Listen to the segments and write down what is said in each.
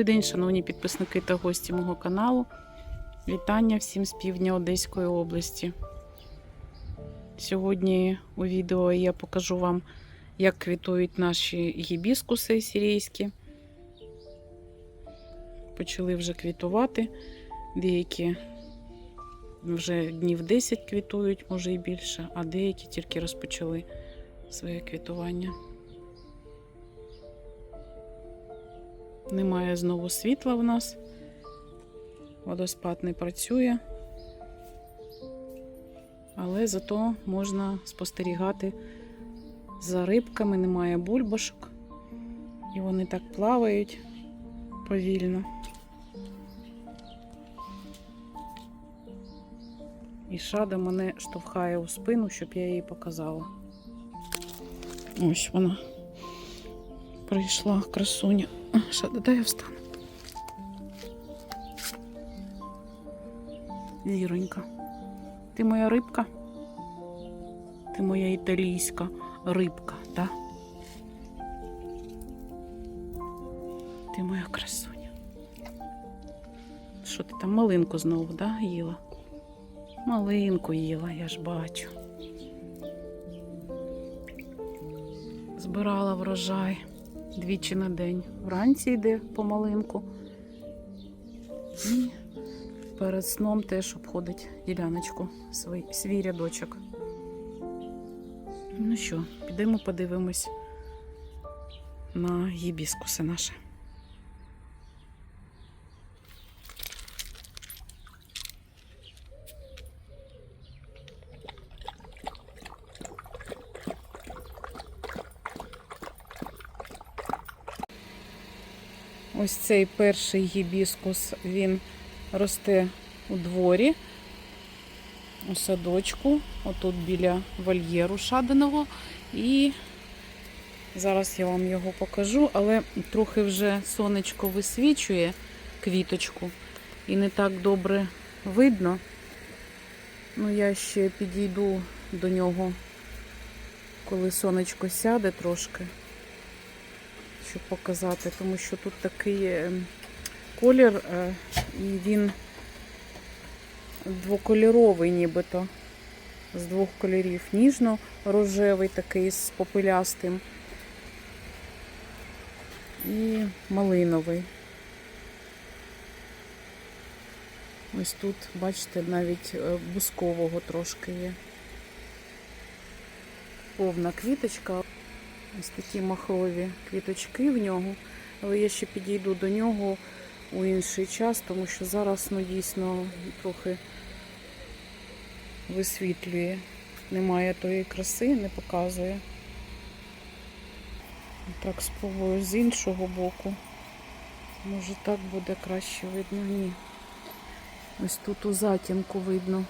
Добрий день, шановні підписники та гості мого каналу. Вітання всім з півдня Одеської області. Сьогодні у відео я покажу вам, як квітують наші гібіскуси сирійські. Почали вже квітувати. Деякі вже днів 10 квітують, може і більше, а деякі тільки розпочали своє квітування. Немає знову світла в нас. Водоспад не працює. Але зато можна спостерігати за рибками, немає бульбашок. І вони так плавають повільно. І шада мене штовхає у спину, щоб я її показала. Ось вона прийшла красуня. А, Шада, дай я встану. Зіронька. Ти моя рибка? Ти моя італійська рибка, так? Ти моя красуня. Що ти там малинку знову, да, їла? Малинку їла, я ж бачу. Збирала врожай двічі на день. Вранці йде помалинку. І перед сном теж обходить діляночку, свій, свій рядочок. Ну що, підемо подивимось на гібіскуси наші. Ось цей перший гібіскус, він росте у дворі, у садочку, отут біля вольєру шаденого. І зараз я вам його покажу, але трохи вже сонечко висвічує квіточку і не так добре видно. Ну, я ще підійду до нього, коли сонечко сяде трошки щоб показати, тому що тут такий е, колір, е, і він двокольоровий нібито. З двох кольорів. Ніжно-рожевий, такий з попелястим. І малиновий. Ось тут, бачите, навіть е, бускового трошки є. Повна квіточка. Ось такі махрові квіточки в нього. Але я ще підійду до нього у інший час, тому що зараз ну, дійсно трохи висвітлює. Немає тої краси, не показує. Так, спробую з іншого боку. Може так буде краще видно? Ні. Ось тут у затінку видно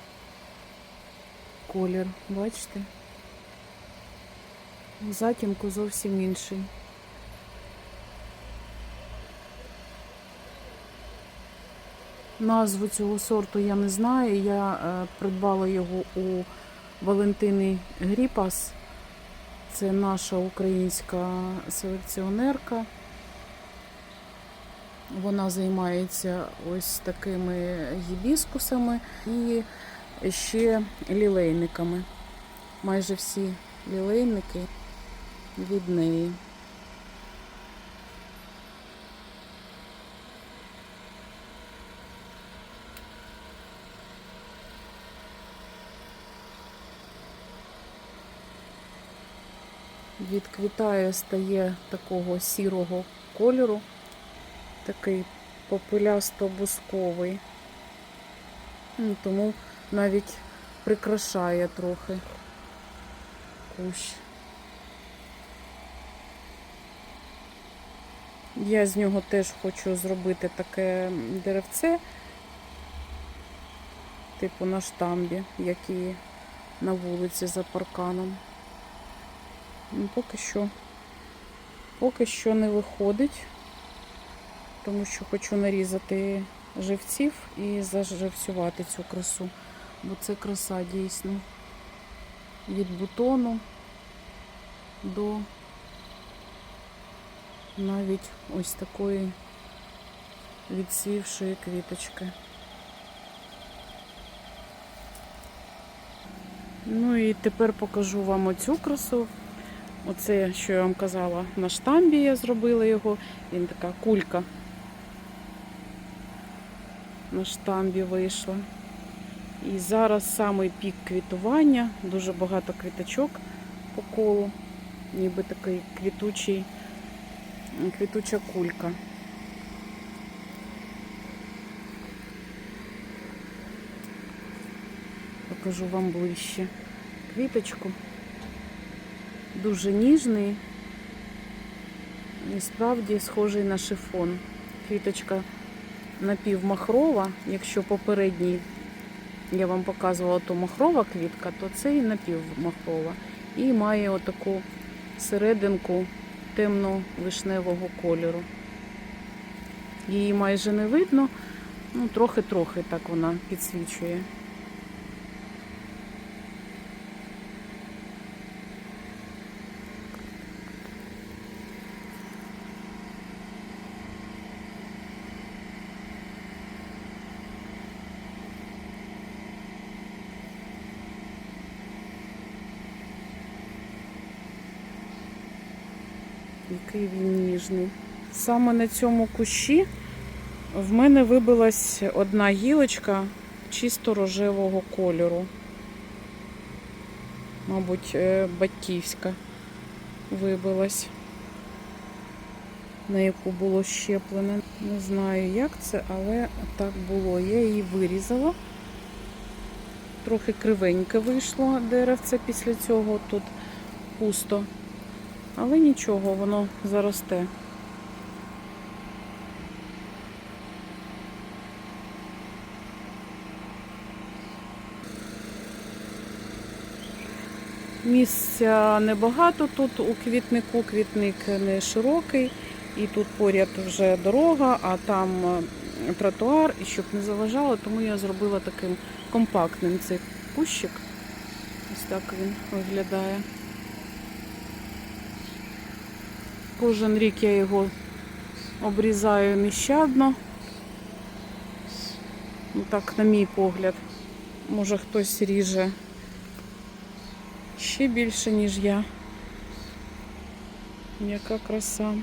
колір, бачите? Затінку зовсім інший. Назву цього сорту я не знаю. Я е, придбала його у Валентини Гріпас. Це наша українська селекціонерка. Вона займається ось такими гібіскусами і ще лілейниками. Майже всі лілейники від неї. відквітає, стає такого сірого кольору, такий попелясто-бусковий. Ну, Тому навіть прикрашає трохи кущ. Я з нього теж хочу зробити таке деревце, типу на штамбі, як і на вулиці за парканом. Ну, поки що, поки що не виходить, тому що хочу нарізати живців і заживцювати цю красу. Бо це краса дійсно. Від бутону до навіть ось такої відсвівшої квіточки. Ну і тепер покажу вам оцю красу. Оце, що я вам казала, на штамбі я зробила його. Він така кулька. На штамбі вийшла. І зараз самий пік квітування, дуже багато квіточок по колу, ніби такий квітучий, квітуча кулька. Покажу вам ближче квіточку. Дуже ніжний і справді схожий на шифон. Квіточка напівмахрова, якщо попередній я вам показувала то махрова квітка, то це і напівмахрова. І має отаку серединку темно-вишневого кольору. Її майже не видно, ну трохи-трохи так вона підсвічує. Який він ніжний. Саме на цьому кущі в мене вибилась одна гілочка чисто рожевого кольору. Мабуть, е, батьківська вибилась, на яку було щеплене. Не знаю, як це, але так було. Я її вирізала. Трохи кривеньке вийшло деревце після цього тут пусто. Але нічого, воно заросте. Місця небагато тут у квітнику, квітник не широкий, і тут поряд вже дорога, а там е, тротуар, і щоб не заважало, тому я зробила таким компактним цей кущик. Ось так він виглядає. Кожен рік я його обрізаю нещадно. Ну, так, на мій погляд. Може хтось ріже ще більше, ніж я. Яка краса.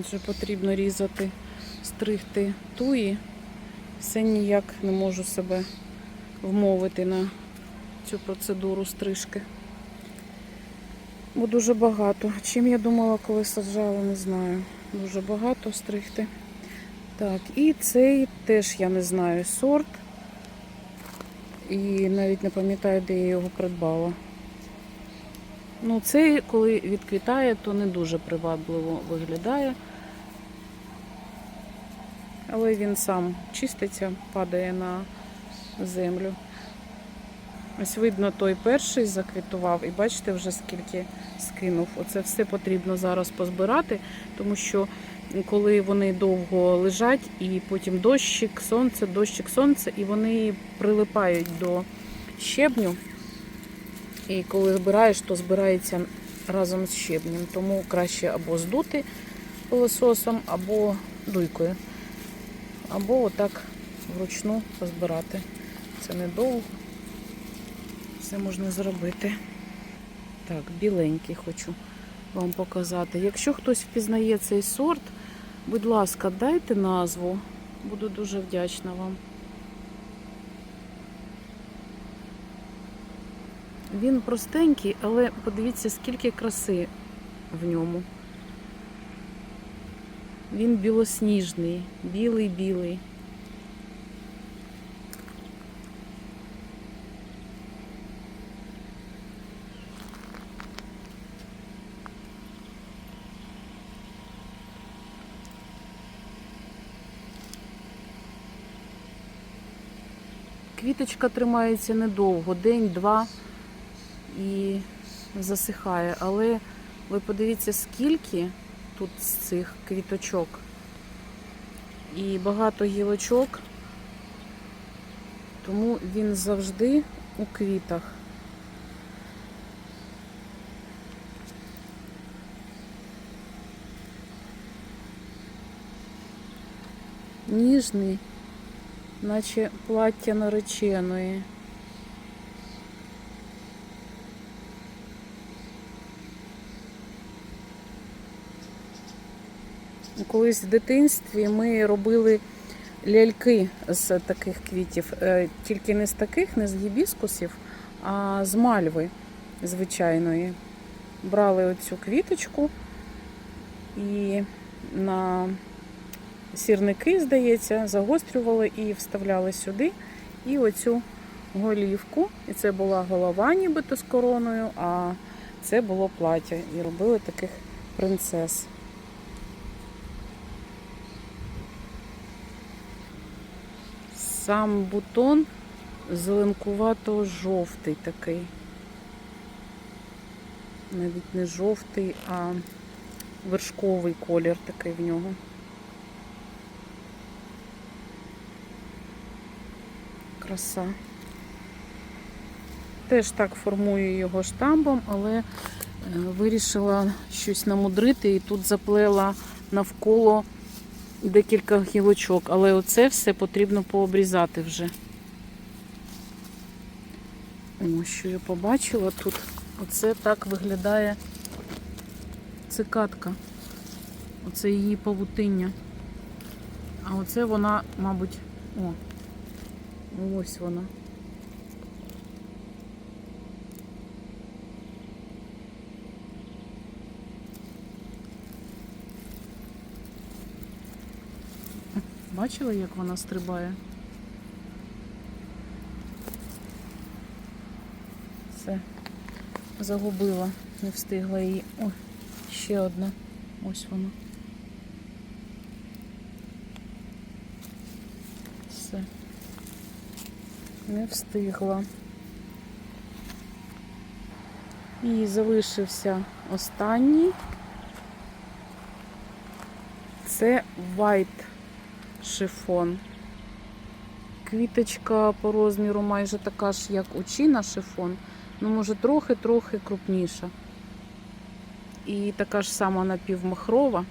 Вже потрібно різати, стригти туї. Все ніяк не можу себе вмовити на цю процедуру стрижки. Бо дуже багато. Чим я думала, коли саджала, не знаю. Дуже багато стригти. Так, і цей теж я не знаю сорт. І навіть не пам'ятаю, де я його придбала. Ну, цей, коли відквітає, то не дуже привабливо виглядає. Але він сам чиститься, падає на землю. Ось видно, той перший заквітував, і бачите, вже скільки скинув. Оце все потрібно зараз позбирати, тому що коли вони довго лежать, і потім дощик, сонце, дощик, сонце, і вони прилипають до щебню. І коли збираєш, то збирається разом з щебнем. Тому краще або здути пилососом, або дуйкою, або отак вручну позбирати. Це недовго все можна зробити. Так, біленький хочу вам показати. Якщо хтось впізнає цей сорт, будь ласка, дайте назву. Буду дуже вдячна вам. Він простенький, але подивіться, скільки краси в ньому. Він білосніжний, білий-білий. Квіточка тримається недовго, день-два і засихає. Але ви подивіться, скільки тут з цих квіточок. І багато гілочок, тому він завжди у квітах. Ніжний, наче плаття нареченої. Колись в дитинстві ми робили ляльки з таких квітів, Е, тільки не з таких, не з гібіскусів, а з мальви звичайної. Брали оцю квіточку і на сірники, здається, загострювали і вставляли сюди. І оцю голівку. І це була голова, нібито з короною, а це було плаття. І робили таких принцес. Сам бутон зеленкувато-жовтий такий. Навіть не жовтий, а вершковий колір такий в нього. Краса. Теж так формую його штамбом, але е, вирішила щось намудрити і тут заплела навколо декілька гілочок, але оце все потрібно пообрізати вже. О, що я побачила тут. Оце так виглядає цикатка. Оце її павутиння. А оце вона, мабуть, о, ось вона. Бачила, як вона стрибає? Все, загубила, не встигла її. О, ще одна. Ось вона. Все. Не встигла. І залишився останній. Це white шифон. Квіточка по розміру майже така ж, як у Чіна шифон, ну може трохи-трохи крупніша. І така ж сама напівмахрова.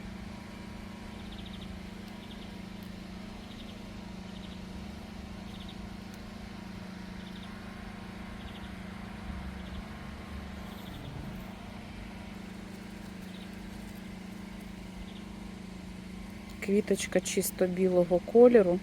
Квіточка чисто білого кольору.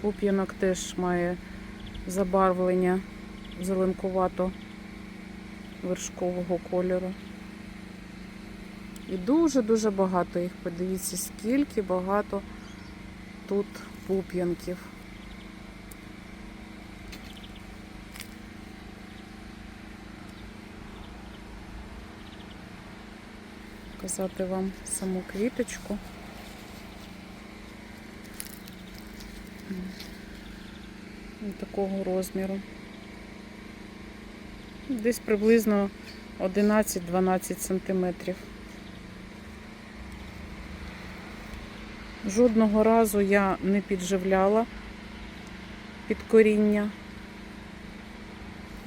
Пуп'янок теж має забарвлення зеленкувато вершкового кольору. І дуже-дуже багато їх. Подивіться, скільки багато тут пуп'янків. Показати вам саму квіточку. Такого розміру. Десь приблизно 11-12 сантиметрів. Жодного разу я не підживляла під коріння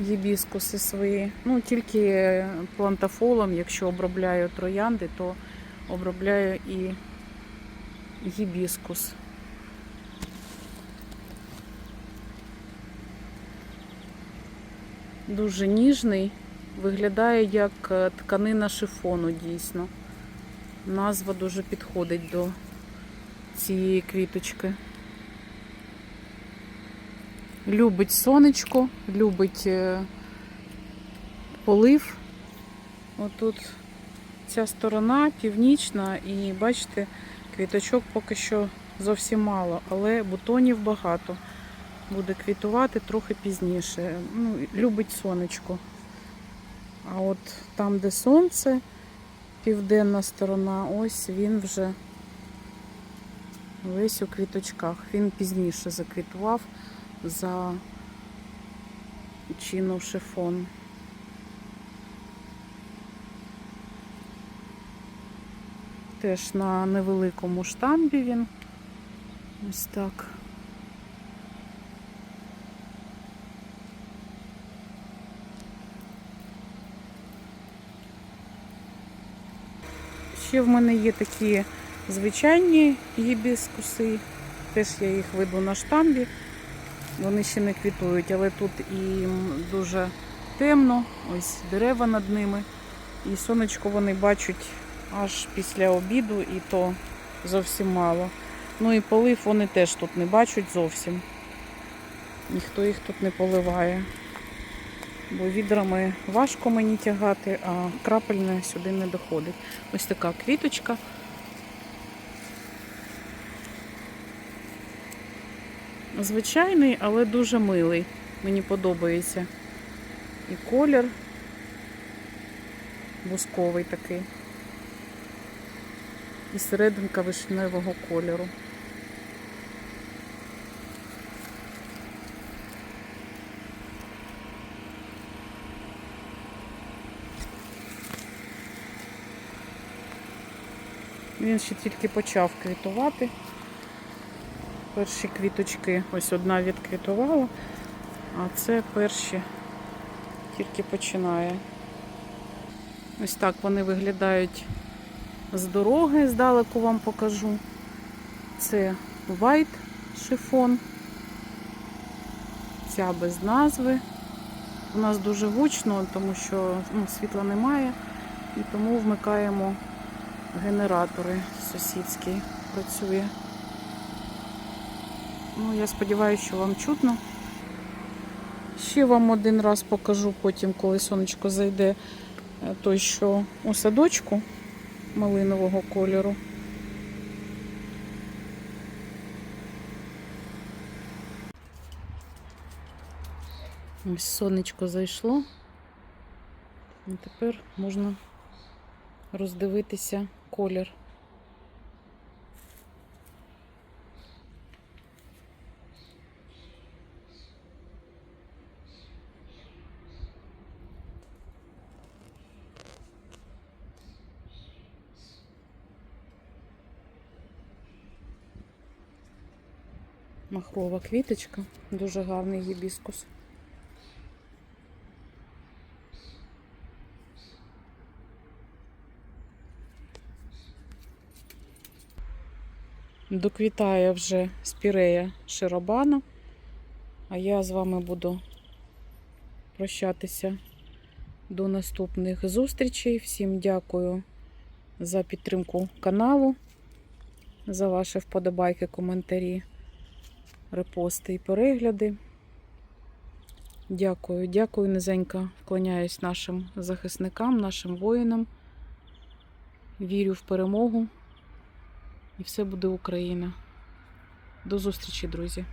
гібіскуси свої. Ну, тільки плантафолом, якщо обробляю троянди, то обробляю і гібіскус. Дуже ніжний, виглядає як е, тканина шифону дійсно. Назва дуже підходить до цієї квіточки. Любить сонечко, любить е, полив. Отут ця сторона північна, і бачите, квіточок поки що зовсім мало, але бутонів багато. Буде квітувати трохи пізніше. Ну, любить сонечко. А от там, де сонце, південна сторона, ось він вже весь у квіточках. Він пізніше заквітував за чину шифон. Теж на невеликому штамбі він. Ось так. Ще в мене є такі звичайні гібіскуси. Теж я їх веду на штамбі. Вони ще не квітують, але тут і дуже темно, ось дерева над ними. І сонечко вони бачать аж після обіду, і то зовсім мало. Ну і полив вони теж тут не бачать зовсім. Ніхто їх тут не поливає. Бо відрами важко мені тягати, а крапельне сюди не доходить. Ось така квіточка. Звичайний, але дуже милий. Мені подобається. І колір бусковий такий. І серединка вишневого кольору. Він ще тільки почав квітувати. Перші квіточки, ось одна відквітувала, а це перші тільки починає. Ось так вони виглядають з дороги, здалеку вам покажу. Це white шифон. Ця без назви. У нас дуже гучно, тому що ну, світла немає, і тому вмикаємо генератори сусідський працює. Ну, я сподіваюся, що вам чутно. Ще вам один раз покажу потім, коли сонечко зайде, е, той, що у садочку малинового кольору. Ось сонечко зайшло. І тепер можна роздивитися колір. Махрова квіточка, дуже гарний гібіскус. Доквітає вже спірея широбана, а я з вами буду прощатися до наступних зустрічей. Всім дякую за підтримку каналу, за ваші вподобайки, коментарі, репости і перегляди. Дякую, дякую, низенько вклоняюсь нашим захисникам, нашим воїнам. Вірю в перемогу. І все буде Україна. До зустрічі, друзі!